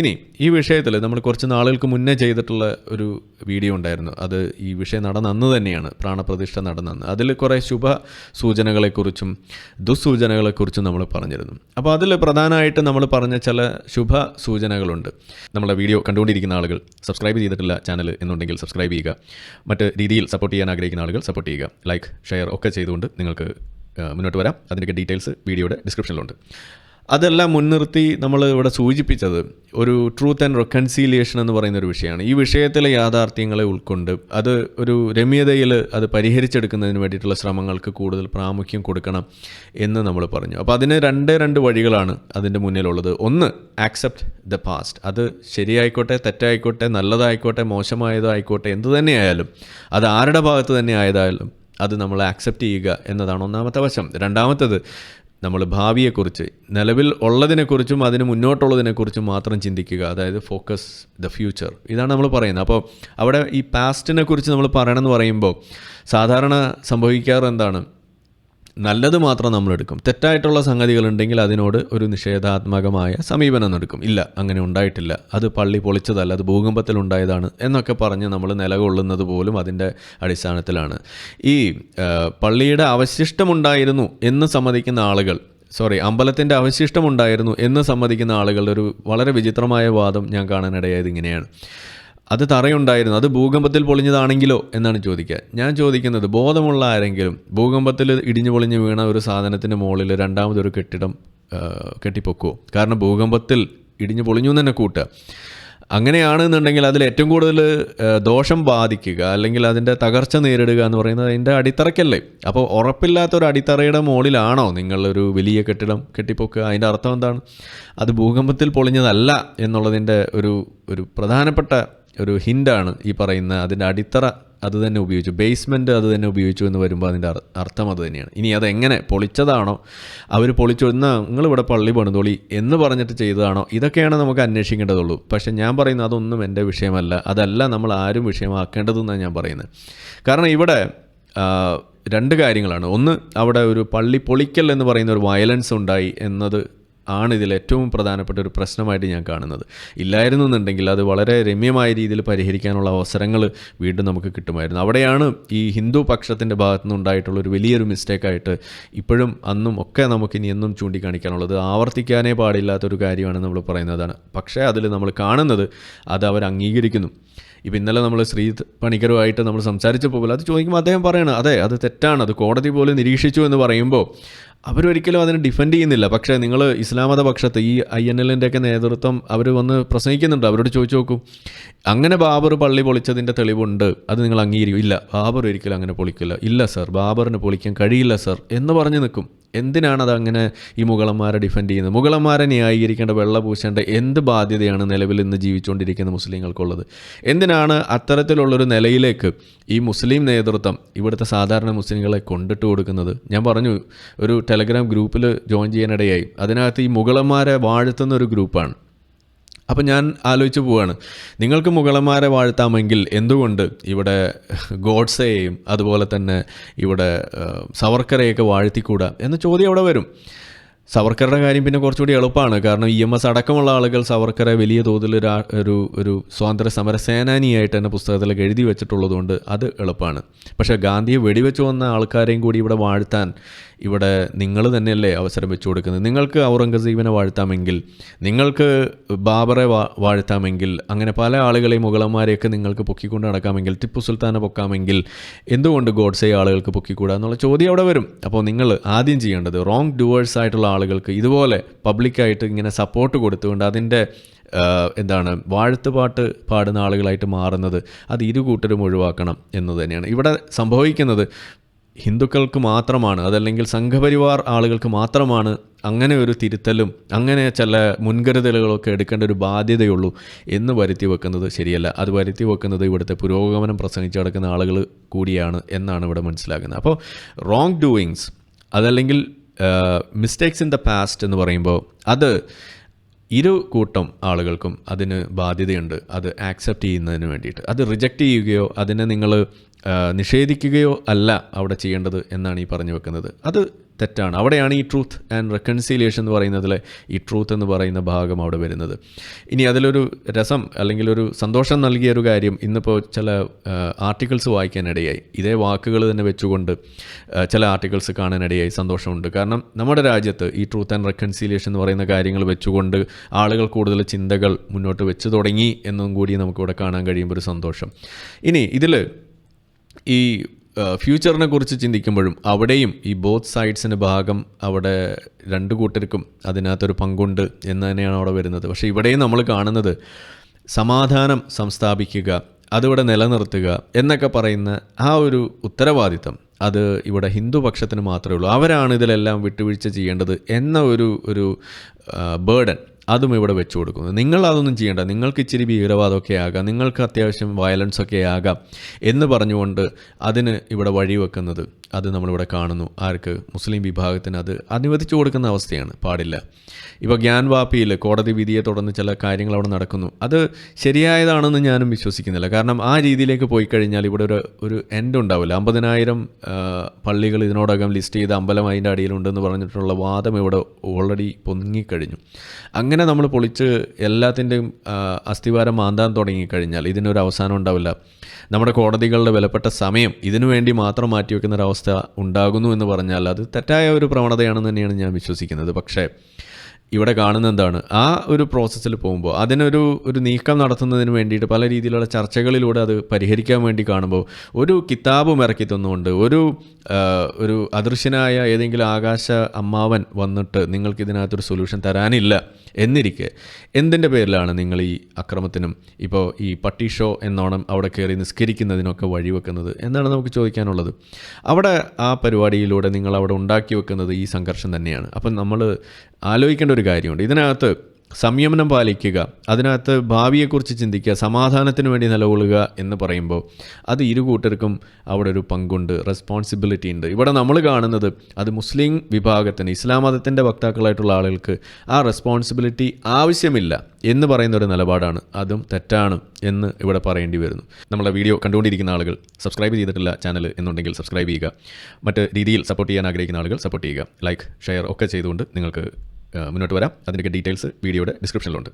ഇനി ഈ വിഷയത്തിൽ നമ്മൾ കുറച്ച് നാളുകൾക്ക് മുന്നേ ചെയ്തിട്ടുള്ള ഒരു വീഡിയോ ഉണ്ടായിരുന്നു. അത് ഈ വിഷയം നടന്ന അന്ന് തന്നെയാണ്. പ്രാണപ്രതിഷ്ഠ നടന്നന്ന് അതിൽ കുറേ ശുഭ സൂചനകളെക്കുറിച്ചും ദുസ്സൂചനകളെക്കുറിച്ചും നമ്മൾ പറഞ്ഞിരുന്നു. അപ്പോൾ അതിൽ പ്രധാനമായിട്ട് നമ്മൾ പറഞ്ഞ ചില ശുഭ സൂചനകളുണ്ട്. നമ്മളെ വീഡിയോ കണ്ടുകൊണ്ടിരിക്കുന്ന ആളുകൾ സബ്സ്ക്രൈബ് ചെയ്തിട്ടില്ല ചാനൽ എന്നുണ്ടെങ്കിൽ സബ്സ്ക്രൈബ് ചെയ്യുക. മറ്റ് രീതിയിൽ സപ്പോർട്ട് ചെയ്യാൻ ആഗ്രഹിക്കുന്ന ആളുകൾ സപ്പോർട്ട് ചെയ്യുക. ലൈക്ക് ഷെയർ ഒക്കെ ചെയ്തുകൊണ്ട് നിങ്ങൾക്ക് മുന്നോട്ട് വരാം. അതിന്റെയൊക്കെ ഡീറ്റെയിൽസ് വീഡിയോയുടെ ഡിസ്ക്രിപ്ഷനിലുണ്ട്. അതെല്ലാം മുൻനിർത്തി നമ്മൾ ഇവിടെ സൂചിപ്പിച്ചത് ഒരു ട്രൂത്ത് ആൻഡ് റെക്കൺസീലിയേഷൻ എന്ന് പറയുന്ന ഒരു വിഷയമാണ്. ഈ വിഷയത്തിലെ യാഥാർത്ഥ്യങ്ങളെ ഉൾക്കൊണ്ട് അത് ഒരു രമ്യതയിൽ അത് പരിഹരിച്ചെടുക്കുന്നതിന് വേണ്ടിയിട്ടുള്ള ശ്രമങ്ങൾക്ക് കൂടുതൽ പ്രാമുഖ്യം കൊടുക്കണം എന്ന് നമ്മൾ പറഞ്ഞു. അപ്പോൾ അതിന് രണ്ട് രണ്ട് വഴികളാണ് അതിന്റെ മുന്നിലുള്ളത്. ഒന്ന് ആക്സെപ്റ്റ് ദ പാസ്റ്റ് അത് ശരിയായിക്കോട്ടെ തെറ്റായിക്കോട്ടെ നല്ലതായിക്കോട്ടെ മോശമായതായിക്കോട്ടെ എന്ത് തന്നെയായാലും അത് ആരുടെ ഭാഗത്ത് തന്നെ ആയതായാലും അത് നമ്മൾ ആക്സെപ്റ്റ് ചെയ്യുക എന്നതാണ് ഒന്നാമത്തെ വശം. രണ്ടാമത്തത് നമ്മൾ ഭാവിയെക്കുറിച്ച് നിലവിൽ ഉള്ളതിനെക്കുറിച്ചും അതിന് മുന്നോട്ടുള്ളതിനെക്കുറിച്ചും മാത്രം ചിന്തിക്കുക. അതായത് ഫോക്കസ് ദ ഫ്യൂച്ചർ ഇതാണ് നമ്മൾ പറയുന്നത്. അപ്പോൾ അവിടെ ഈ പാസ്റ്റിനെ കുറിച്ച് നമ്മൾ പറയണമെന്ന് പറയുമ്പോൾ സാധാരണ സംഭവിക്കാറ് എന്താണ്? നല്ലത് മാത്രം നമ്മൾ എടുക്കും തെറ്റായിട്ടുള്ള സംഗതികളുണ്ടെങ്കിൽ അതിനോട് ഒരു നിഷേധാത്മകമായ സമീപനം എടുക്കും. ഇല്ല അങ്ങനെ ഉണ്ടായിട്ടില്ല. അത് പള്ളി പൊളിച്ചതല്ല അത് ഭൂകമ്പത്തിൽ ഉണ്ടായതാണ് എന്നൊക്കെ പറഞ്ഞ് നമ്മൾ നിലകൊള്ളുന്നത് പോലും അതിന്റെ അടിസ്ഥാനത്തിലാണ്. ഈ പള്ളിയുടെ അവശിഷ്ടമുണ്ടായിരുന്നു എന്ന് സമ്മതിക്കുന്ന ആളുകൾ സോറി അമ്പലത്തിന്റെ അവശിഷ്ടമുണ്ടായിരുന്നു എന്ന് സമ്മതിക്കുന്ന ആളുകളുടെ ഒരു വളരെ വിചിത്രമായ വാദം ഞാൻ കാണാനിടയായത് ഇങ്ങനെയാണ്. അത് തറയുണ്ടായിരുന്നു. അത് ഭൂകമ്പത്തിൽ പൊളിഞ്ഞതാണെങ്കിലോ എന്നാണ് ചോദിക്കുക. ഞാൻ ചോദിക്കുന്നത് ബോധമുള്ള ആരെങ്കിലും ഭൂകമ്പത്തിൽ ഇടിഞ്ഞു പൊളിഞ്ഞ് വീണ ഒരു സാധനത്തിന്റെ മുകളിൽ രണ്ടാമതൊരു കെട്ടിടം കെട്ടിപ്പൊക്കുമോ കാരണം ഭൂകമ്പത്തിൽ ഇടിഞ്ഞു പൊളിഞ്ഞു എന്ന് തന്നെ കൂട്ടുക. അങ്ങനെയാണെന്നുണ്ടെങ്കിൽ അതിൽ ഏറ്റവും കൂടുതൽ ദോഷം ബാധിക്കുക അല്ലെങ്കിൽ അതിന്റെ തകർച്ച നേരിടുക എന്ന് പറയുന്നത് അതിന്റെ അടിത്തറയ്ക്കല്ലേ? അപ്പോൾ ഉറപ്പില്ലാത്ത ഒരു അടിത്തറയുടെ മുകളിലാണോ നിങ്ങളൊരു വലിയ കെട്ടിടം കെട്ടിപ്പൊക്കുക? അതിന്റെ അർത്ഥം എന്താണ്? അത് ഭൂകമ്പത്തിൽ പൊളിഞ്ഞതല്ല എന്നുള്ളതിന്റെ ഒരു ഒരു പ്രധാനപ്പെട്ട ഒരു ഹിന്റാണ് ഈ പറയുന്ന അതിന്റെ അടിത്തറ അത് തന്നെ ഉപയോഗിച്ചു. ബേസ്മെന്റ് അത് തന്നെ ഉപയോഗിച്ചു എന്ന് വരുമ്പോൾ അതിന്റെ അർത്ഥം അത് തന്നെയാണ്. ഇനി അതെങ്ങനെ പൊളിച്ചതാണോ അവർ പൊളിച്ചു എന്നാൽ നിങ്ങളിവിടെ പള്ളി പണിതോളി എന്ന് പറഞ്ഞിട്ട് ചെയ്തതാണോ ഇതൊക്കെയാണ് നമുക്ക് അന്വേഷിക്കേണ്ടതുള്ളൂ. പക്ഷേ ഞാൻ പറയുന്നത് അതൊന്നും എന്റെ വിഷയമല്ല. അതല്ല നമ്മൾ ആരും വിഷയമാക്കേണ്ടതെന്നാണ് ഞാൻ പറയുന്നത്. കാരണം ഇവിടെ രണ്ട് കാര്യങ്ങളാണ്. ഒന്ന് അവിടെ ഒരു പള്ളി പൊളിക്കൽ എന്ന് പറയുന്ന ഒരു വയലൻസ് ഉണ്ടായി എന്നത് ആണ് ഇതിൽ ഏറ്റവും പ്രധാനപ്പെട്ട ഒരു പ്രശ്നമായിട്ട് ഞാൻ കാണുന്നത്. ഇല്ലായിരുന്നു എന്നുണ്ടെങ്കിൽ അത് വളരെ രമ്യമായ രീതിയിൽ പരിഹരിക്കാനുള്ള അവസരങ്ങൾ വീണ്ടും നമുക്ക് കിട്ടുമായിരുന്നു. അവിടെയാണ് ഈ ഹിന്ദു പക്ഷത്തിന്റെ ഭാഗത്തു നിന്നുണ്ടായിട്ടുള്ള ഒരു വലിയൊരു മിസ്റ്റേക്കായിട്ട് ഇപ്പോഴും അന്നും ഒക്കെ നമുക്കിനി എന്നും ചൂണ്ടിക്കാണിക്കാനുള്ളത്. ആവർത്തിക്കാനേ പാടില്ലാത്തൊരു കാര്യമാണ് നമ്മൾ പറയുന്നതാണ്. പക്ഷേ അതിൽ നമ്മൾ കാണുന്നത് അത് അവർ അംഗീകരിക്കുന്നു. ഇപ്പം ഇന്നലെ നമ്മൾ ശ്രീ പണിക്കരുമായിട്ട് നമ്മൾ സംസാരിച്ചപ്പോൾ അത് ചോദിക്കുമ്പോൾ അദ്ദേഹം പറയണം അതെ അത് തെറ്റാണ്. അത് കോടതി പോലും നിരീക്ഷിച്ചു എന്ന് പറയുമ്പോൾ അവരൊരിക്കലും അതിനെ ഡിഫെൻഡ് ചെയ്യുന്നില്ല. പക്ഷേ നിങ്ങൾ ഇസ്ലാമത പക്ഷത്ത് ഈ ഐ എൻ എല്ലിന്റെയൊക്കെ നേതൃത്വം അവർ വന്ന് പ്രസംഗിക്കുന്നുണ്ട്. അവരോട് ചോദിച്ചു നോക്കൂ. അങ്ങനെ ബാബർ പള്ളി പൊളിച്ചതിന്റെ തെളിവുണ്ട്. അത് നിങ്ങൾ അംഗീകരിക്കും. ഇല്ല ബാബർ ഒരിക്കലും അങ്ങനെ പൊളിക്കില്ല. ഇല്ല സർ ബാബറിന് പൊളിക്കാൻ കഴിയില്ല സർ എന്ന് പറഞ്ഞു നിൽക്കും. എന്തിനാണ് അത് അങ്ങനെ ഈ മുഗളന്മാരെ ഡിഫെൻഡ് ചെയ്യുന്നത്? മുഗളന്മാരെ ന്യായീകരിക്കേണ്ട വെള്ള പൂശേണ്ട എന്ത് ബാധ്യതയാണ് നിലവിൽ ഇന്ന് ജീവിച്ചുകൊണ്ടിരിക്കുന്ന മുസ്ലിങ്ങൾക്കുള്ളത്? എന്തിനാണ് അത്തരത്തിലുള്ളൊരു നിലയിലേക്ക് ഈ മുസ്ലിം നേതൃത്വം ഇവിടുത്തെ സാധാരണ മുസ്ലിങ്ങളെ കൊണ്ടിട്ട് കൊടുക്കുന്നത്? ഞാൻ പറഞ്ഞു ഒരു ടെലഗ്രാം ഗ്രൂപ്പിൽ ജോയിൻ ചെയ്യാനിടയായി. അതിനകത്ത് ഈ മുഗളന്മാരെ വാഴ്ത്തുന്ന ഒരു ഗ്രൂപ്പാണ്. അപ്പം ഞാൻ ആലോചിച്ച് പോവാണ്. നിങ്ങൾക്ക് മുഗളന്മാരെ വാഴ്ത്താമെങ്കിൽ എന്തുകൊണ്ട് ഇവിടെ ഗോഡ്സയെയും അതുപോലെ തന്നെ ഇവിടെ സവർക്കറെയൊക്കെ വാഴ്ത്തിക്കൂടാ? എന്ന ചോദ്യം അവിടെ വരും. സവർക്കറുടെ കാര്യം പിന്നെ കുറച്ചുകൂടി എളുപ്പമാണ്. കാരണം ഇ എം എസ് അടക്കമുള്ള ആളുകൾ സവർക്കറെ വലിയ തോതിൽ ഒരു ഒരു സ്വാതന്ത്ര്യ സമര സേനാനിയായിട്ട് തന്നെ പുസ്തകത്തിലൊക്കെ എഴുതി വെച്ചിട്ടുള്ളതുകൊണ്ട് അത് എളുപ്പമാണ്. പക്ഷേ ഗാന്ധിയെ വെടിവെച്ച് വന്ന ആൾക്കാരെയും കൂടി ഇവിടെ വാഴ്ത്താൻ ഇവിടെ നിങ്ങൾ തന്നെയല്ലേ അവസരം വെച്ചു കൊടുക്കുന്നത്? നിങ്ങൾക്ക് ഔറംഗസീബിനെ വാഴ്ത്താമെങ്കിൽ നിങ്ങൾക്ക് ബാബറെ വാഴ്ത്താമെങ്കിൽ അങ്ങനെ പല ആളുകളെയും മുഗളന്മാരെയൊക്കെ നിങ്ങൾക്ക് പൊക്കിക്കൊണ്ട് നടക്കാമെങ്കിൽ ടിപ്പു സുൽത്താനെ പൊക്കാമെങ്കിൽ എന്തുകൊണ്ട് ഗോഡ്സെ ആളുകൾക്ക് പൊക്കിക്കൂടാ എന്നുള്ള ചോദ്യം അവിടെ വരും. അപ്പോൾ നിങ്ങൾ ആദ്യം ചെയ്യേണ്ടത് റോങ് ഡുവേഴ്സ് ആയിട്ടുള്ള ആളുകൾക്ക് ഇതുപോലെ പബ്ലിക്കായിട്ട് ഇങ്ങനെ സപ്പോർട്ട് കൊടുത്തുകൊണ്ട് അതിന്റെ എന്താണ് വാഴ്ത്തുപാട്ട് പാടുന്ന ആളുകളായിട്ട് മാറുന്നത് അത് ഇരു കൂട്ടരും ഒഴിവാക്കണം എന്ന് തന്നെയാണ്. ഇവിടെ സംഭവിക്കുന്നത് ഹിന്ദുക്കൾക്ക് മാത്രമാണ് അതല്ലെങ്കിൽ സംഘപരിവാർ ആളുകൾക്ക് മാത്രമാണ് അങ്ങനെ ഒരു തിരുത്തലും അങ്ങനെ ചില മുൻകരുതലുകളൊക്കെ എടുക്കേണ്ട ഒരു ബാധ്യതയുള്ളൂ എന്ന് വരുത്തി വെക്കുന്നത് ശരിയല്ല. അത് വരുത്തി വെക്കുന്നത് ഇവിടുത്തെ പുരോഗമനം പ്രസംഗിച്ച് നടക്കുന്ന ആളുകൾ കൂടിയാണ് എന്നാണ് ഇവിടെ മനസ്സിലാക്കുന്നത്. അപ്പോൾ റോങ് ഡൂയിങ്സ് അതല്ലെങ്കിൽ മിസ്റ്റേക്സ് ഇൻ ദ പാസ്റ്റ് എന്ന് പറയുമ്പോൾ അത് ഇരു കൂട്ടം ആളുകൾക്കും അതിന് ബാധ്യതയുണ്ട്. അത് ആക്സെപ്റ്റ് ചെയ്യുന്നതിന് വേണ്ടിയിട്ട്. അത് റിജക്റ്റ് ചെയ്യുകയോ അതിനെ നിങ്ങൾ നിഷേധിക്കുകയോ അല്ല അവിടെ ചെയ്യേണ്ടത് എന്നാണ് ഈ പറഞ്ഞു വെക്കുന്നത്. അത് തെറ്റാണ്. അവിടെയാണ് ഈ ട്രൂത്ത് ആൻഡ് റെക്കൺസിലിയേഷൻ എന്ന് പറയുന്നതിലെ ഈ ട്രൂത്ത് എന്ന് പറയുന്ന ഭാഗം അവിടെ വരുന്നത്. ഇനി അതിലൊരു രസം അല്ലെങ്കിൽ ഒരു സന്തോഷം നൽകിയ ഒരു കാര്യം ഇന്നിപ്പോൾ ചില ആർട്ടിക്കിൾസ് വായിക്കാനിടയായി. ഇതേ വാക്കുകൾ തന്നെ വെച്ചുകൊണ്ട് ചില ആർട്ടിക്കിൾസ് കാണാനിടയായി സന്തോഷമുണ്ട്. കാരണം നമ്മുടെ രാജ്യത്ത് ഈ ട്രൂത്ത് ആൻഡ് റെക്കൺസിലിയേഷൻ എന്ന് പറയുന്ന കാര്യങ്ങൾ വെച്ചുകൊണ്ട് ആളുകൾ കൂടുതൽ ചിന്തകൾ മുന്നോട്ട് വെച്ച് തുടങ്ങി എന്നും കൂടി നമുക്കിവിടെ കാണാൻ കഴിയുമ്പോൾ ഒരു സന്തോഷം. ഇനി ഇതിൽ ഈ ഫ്യൂച്ചറിനെ കുറിച്ച് ചിന്തിക്കുമ്പോഴും അവിടെയും ഈ ബോത്ത് സൈഡ്സിന് ഭാഗം അവിടെ രണ്ട് കൂട്ടർക്കും അതിനകത്തൊരു പങ്കുണ്ട് എന്ന് തന്നെയാണ് അവിടെ വരുന്നത്. പക്ഷേ ഇവിടെയും നമ്മൾ കാണുന്നത് സമാധാനം സംസ്ഥാപിക്കുക അതിവിടെ നിലനിർത്തുക എന്നൊക്കെ പറയുന്ന ആ ഒരു ഉത്തരവാദിത്തം. അത് ഇവിടെ ഹിന്ദു പക്ഷത്തിന് മാത്രമേ ഉള്ളൂ. അവരാണ് ഇതിലെല്ലാം വിട്ടുവീഴ്ച ചെയ്യേണ്ടത് എന്ന ഒരു ഒരു ബേർഡൻ അതും ഇവിടെ വെച്ചു കൊടുക്കുന്നത് നിങ്ങൾ അതൊന്നും ചെയ്യേണ്ട. നിങ്ങൾക്ക് ഇച്ചിരി ഭീകരവാദമൊക്കെ ആകാം. നിങ്ങൾക്ക് അത്യാവശ്യം വയലൻസ് ഒക്കെ ആകാം എന്ന് പറഞ്ഞുകൊണ്ട് അതിന് ഇവിടെ വഴിവെക്കുന്നത് അത് നമ്മളിവിടെ കാണുന്നു. ആർക്ക്? മുസ്ലിം വിഭാഗത്തിന് അത് അനുവദിച്ചു കൊടുക്കുന്ന അവസ്ഥയാണ്. പാടില്ല. ഇപ്പോൾ ഗ്യാൻവാപ്പിയിൽ കോടതി വിധിയെ തുടർന്ന് ചില കാര്യങ്ങൾ അവിടെ നടക്കുന്നു. അത് ശരിയായതാണെന്ന് ഞാനും വിശ്വസിക്കുന്നില്ല. കാരണം ആ രീതിയിലേക്ക് പോയി കഴിഞ്ഞാൽ ഇവിടെ ഒരു ഒരു എൻഡ് ഉണ്ടാവില്ല. അമ്പതിനായിരം പള്ളികൾ ഇതിനോടകം ലിസ്റ്റ് ചെയ്ത് അമ്പലം അതിന്റെ അടിയിലുണ്ടെന്ന് പറഞ്ഞിട്ടുള്ള വാദം ഇവിടെ ഓൾറെഡി പൊങ്ങിക്കഴിഞ്ഞു. അങ്ങനെ നമ്മൾ പൊളിച്ച് എല്ലാത്തിന്റെയും അസ്ഥിവാരം മാന്താൻ തുടങ്ങിക്കഴിഞ്ഞാൽ ഇതിനൊരു അവസാനം ഉണ്ടാവില്ല. നമ്മുടെ കോടതികളുടെ വിലപ്പെട്ട സമയം ഇതിനു വേണ്ടി മാത്രം മാറ്റിവെക്കുന്ന ഒരവസ്ഥ ഉണ്ടാകുന്നു എന്ന് പറഞ്ഞാൽ അത് തെറ്റായ ഒരു പ്രവണതയാണെന്ന് തന്നെയാണ് ഞാൻ വിശ്വസിക്കുന്നത്. പക്ഷേ ഇവിടെ കാണുന്ന എന്താണ്? ആ ഒരു പ്രോസസ്സിൽ പോകുമ്പോൾ അതിനൊരു ഒരു നീക്കം നടത്തുന്നതിന് വേണ്ടിയിട്ട് പല രീതിയിലുള്ള ചർച്ചകളിലൂടെ അത് പരിഹരിക്കാൻ വേണ്ടി കാണുമ്പോൾ ഒരു കിതാബും ഇറക്കി തന്നുകൊണ്ട് ഒരു ഒരു അദൃശ്യനായ ഏതെങ്കിലും ആകാശ അമ്മാവൻ വന്നിട്ട് നിങ്ങൾക്ക് ഇതിനകത്തൊരു സൊല്യൂഷൻ തരാനില്ല എന്നിരിക്കെ എന്തിന്റെ പേരിലാണ് നിങ്ങൾ ഈ അക്രമത്തിനും ഇപ്പോൾ ഈ പട്ടി ഷോ എന്നോണം അവിടെ കയറി നിസ്കരിക്കുന്നതിനൊക്കെ വഴിവെക്കുന്നത് എന്നാണ് നമുക്ക് ചോദിക്കാനുള്ളത്. അവിടെ ആ പരിപാടിയിലൂടെ നിങ്ങൾ അവിടെ ഉണ്ടാക്കി വെക്കുന്നത് ഈ സംഘർഷം തന്നെയാണ്. അപ്പം നമ്മൾ ആലോചിക്കേണ്ട ഒരു കാര്യമുണ്ട്. ഇതിനകത്ത് സംയമനം പാലിക്കുക അതിനകത്ത് ഭാവിയെക്കുറിച്ച് ചിന്തിക്കുക സമാധാനത്തിന് വേണ്ടി നിലകൊള്ളുക എന്ന് പറയുമ്പോൾ അത് ഇരു കൂട്ടർക്കും അവിടെ ഒരു പങ്കുണ്ട് റെസ്പോൺസിബിലിറ്റി ഉണ്ട്. ഇവിടെ നമ്മൾ കാണുന്നത് അത് മുസ്ലിം വിഭാഗത്തിന് ഇസ്ലാം മതത്തിന്റെ വക്താക്കളായിട്ടുള്ള ആളുകൾക്ക് ആ റെസ്പോൺസിബിലിറ്റി ആവശ്യമില്ല എന്ന് പറയുന്ന ഒരു നിലപാടാണ്. അതും തെറ്റാണ് എന്ന് ഇവിടെ പറയേണ്ടി വരുന്നു. നമ്മളെ വീഡിയോ കണ്ടുകൊണ്ടിരിക്കുന്ന ആളുകൾ സബ്സ്ക്രൈബ് ചെയ്തിട്ടില്ല ചാനൽ എന്നുണ്ടെങ്കിൽ സബ്സ്ക്രൈബ് ചെയ്യുക. മറ്റ് രീതിയിൽ സപ്പോർട്ട് ചെയ്യാൻ ആഗ്രഹിക്കുന്ന ആളുകൾ സപ്പോർട്ട് ചെയ്യുക. ലൈക്ക് ഷെയർ ഒക്കെ ചെയ്തുകൊണ്ട് നിങ്ങൾക്ക് മുന്നോട്ട് വരാം. അതിന്റെയൊക്കെ ഡീറ്റെയിൽസ് വീഡിയോയുടെ ഡിസ്ക്രിപ്ഷനിലുണ്ട്